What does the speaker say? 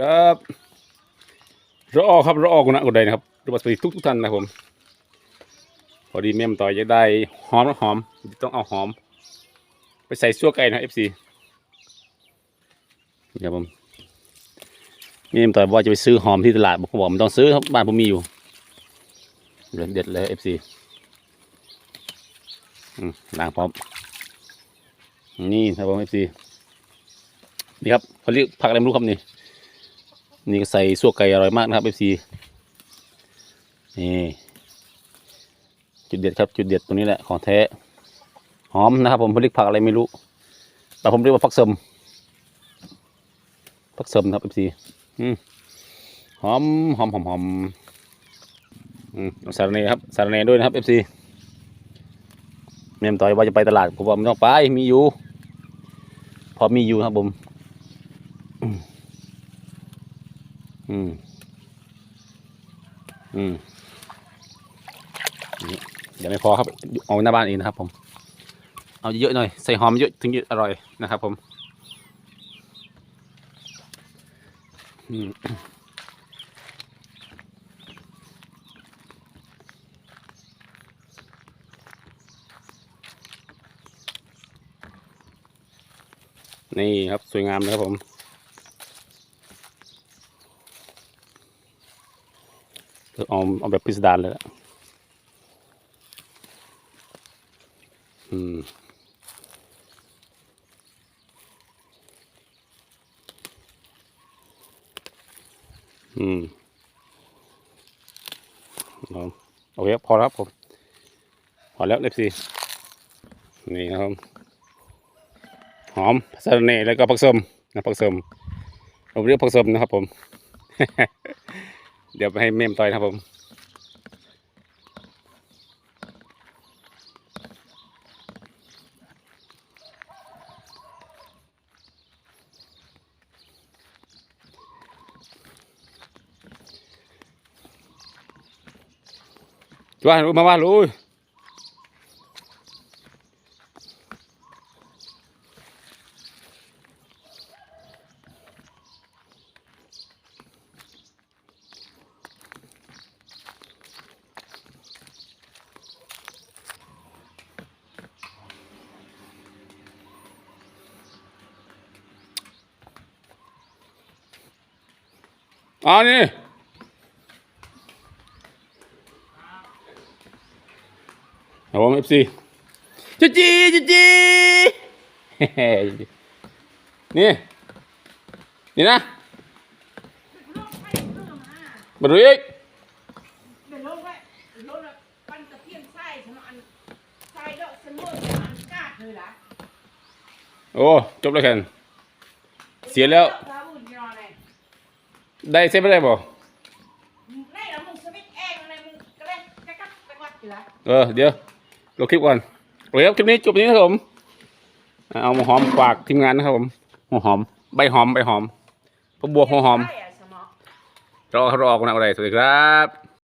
ครับรอครับรอกุนะกุใดนะครับรบสวัสดีทุกทุกท่านนะผม พอดีแม่มต่อยจะได้หอมหอม ต้องเอาหอม ไปใส่ซั่วไก่นะเอฟซีเดี๋ยวผมแม่มต่อยว่าจะไปซื้อหอมที่ตลาดผมบอกมันต้องซื้อครับบ้านผมมีอยู่เด็ดเด็ดเลยเอฟซีล้างพร้อมนี่ครับผมเอฟซีนี่ครับเขาเรียกผักอะไรไม่รู้ครับนี่ นี่ก็ใส่ซั่วไก่อร่อยมากนะครับเอฟซีนี่จุดเด็ดครับจุดเด็ดตรงนี้แหละของแท้หอมนะครับ ผมเขาเรียกผักอะไรไม่รู้ แต่ผมเรียกว่าผักเสมผักเสมครับเอฟซีหอมหอมหอมหอมอือสารเนครับสารเนด้วยนะครับเอฟซีเมมต่อยว่าจะไปตลาดผมบอกไม่ต้องไปมีอยู่ พอมีอยู่ครับผม อืม อืมเดี๋ยวไม่พอครับเอาหน้าบ้านเองนะครับ ผม เอาเยอะๆหน่อย ใส่หอมเยอะถึงจะอร่อยนะครับ ผม อืมนี่ครับ สวยงามนะครับผม เอาเอาแบบพิสดารเลยละอืมอืมเอาโอเคพอแล้วครับผมพอแล้วเอฟซีนี่นะครับหอมสะระเน่แล้วก็ผักสริมนะผักเสริมผมเรียกผักสริมนะครับผม เดี๋ยวไปให้เมมต่อยนะครับผมว่ารู้มาว่า รู้อ๋อนี่ครับผมเอฟซีจุจีจุจีนี่ นี่นะมาดูอีกเป็นโรคไว้เป็นโรคแบบปันตะเพียนไส้ฉันเอาอันไส้แล้วฉันนวดอันกาดเลยล่ะโอ้ จบแล้วแคนเสียแล้ว ฟ้าบุญยอเลย ได้เซฟไม่ได้บ่ในแล้วมึงสวิตช์แองอะไรมึงก็เล่นกระกักกระกัดอยู่ละเออเดี๋ยวลงคลิปก่อนโอเคครับคลิปนี้จบนี้นะครับผมเอามาหอมฝากทีมงานนะครับผมหัวหอมใบหอมใบหอมพวกบัวหัวหอมไส้ะสมองรอรอกันเอาอะไรสวัสดีครับ